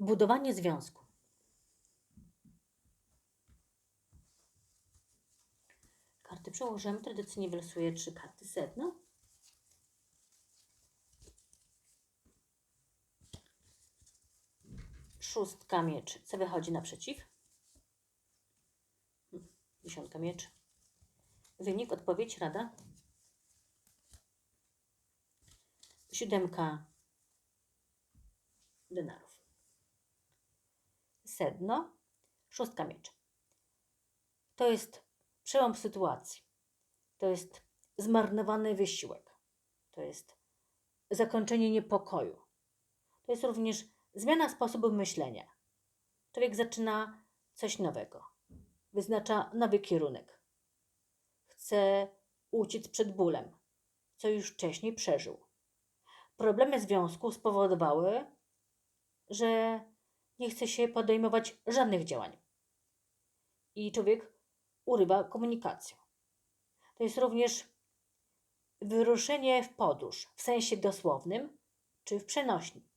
Budowanie związku. Karty przełożymy. Tradycyjnie wylosuję trzy karty sedno. Szóstka mieczy. Co wychodzi naprzeciw? Dziesiątka mieczy. Wynik, odpowiedź, rada. Siódemka denarów. Sedno, szóstka mieczy. To jest przełom sytuacji. To jest zmarnowany wysiłek. To jest zakończenie niepokoju. To jest również zmiana sposobu myślenia. Człowiek zaczyna coś nowego. Wyznacza nowy kierunek. Chce uciec przed bólem, co już wcześniej przeżył. Problemy związku spowodowały, że nie chce się podejmować żadnych działań. I człowiek urywa komunikację. To jest również wyruszenie w podróż w sensie dosłownym czy w przenośni,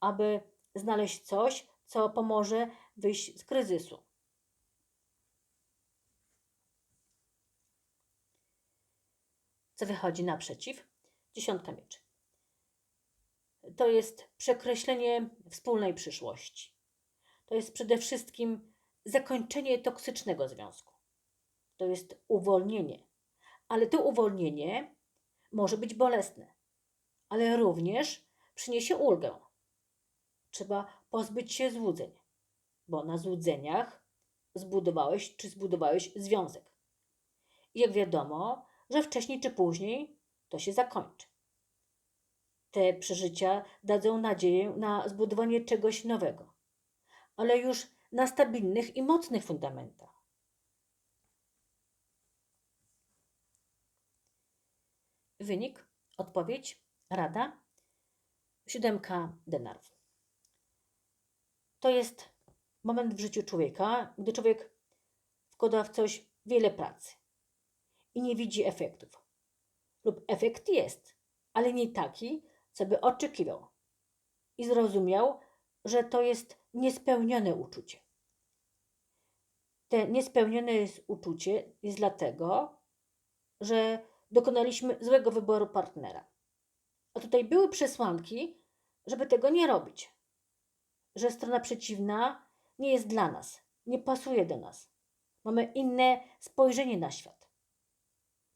aby znaleźć coś, co pomoże wyjść z kryzysu. Co wychodzi naprzeciw? Dziesiątka mieczy. To jest przekreślenie wspólnej przyszłości. To jest przede wszystkim zakończenie toksycznego związku. To jest uwolnienie. Ale to uwolnienie może być bolesne, ale również przyniesie ulgę. Trzeba pozbyć się złudzeń, bo na złudzeniach zbudowałeś czy zbudowałeś związek. I jak wiadomo, że wcześniej czy później to się zakończy. Te przeżycia dadzą nadzieję na zbudowanie czegoś nowego, ale już na stabilnych i mocnych fundamentach. Wynik, odpowiedź, rada, siódemka denarów. To jest moment w życiu człowieka, gdy człowiek wkłada w coś wiele pracy i nie widzi efektów. Lub efekt jest, ale nie taki, co by oczekiwał. I zrozumiał, że to jest niespełnione uczucie. Te niespełnione jest uczucie jest dlatego, że dokonaliśmy złego wyboru partnera. A tutaj były przesłanki, żeby tego nie robić. Że strona przeciwna nie jest dla nas, nie pasuje do nas. Mamy inne spojrzenie na świat.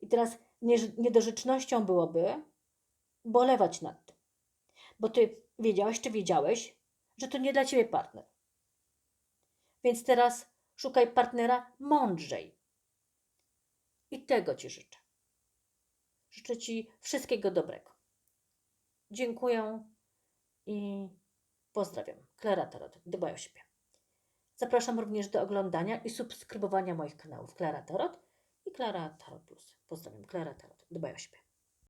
I teraz nie- niedorzecznością byłoby bolewać nad tym. Bo ty wiedziałeś, czy wiedziałeś, że to nie dla ciebie partner. Więc teraz szukaj partnera mądrzej. I tego ci życzę. Życzę ci wszystkiego dobrego. Dziękuję i pozdrawiam. Klara Tarot. Dbaj o siebie. Zapraszam również do oglądania i subskrybowania moich kanałów Klara Tarot i Klara Tarot Plus. Pozdrawiam. Klara Tarot. Dbaj o siebie.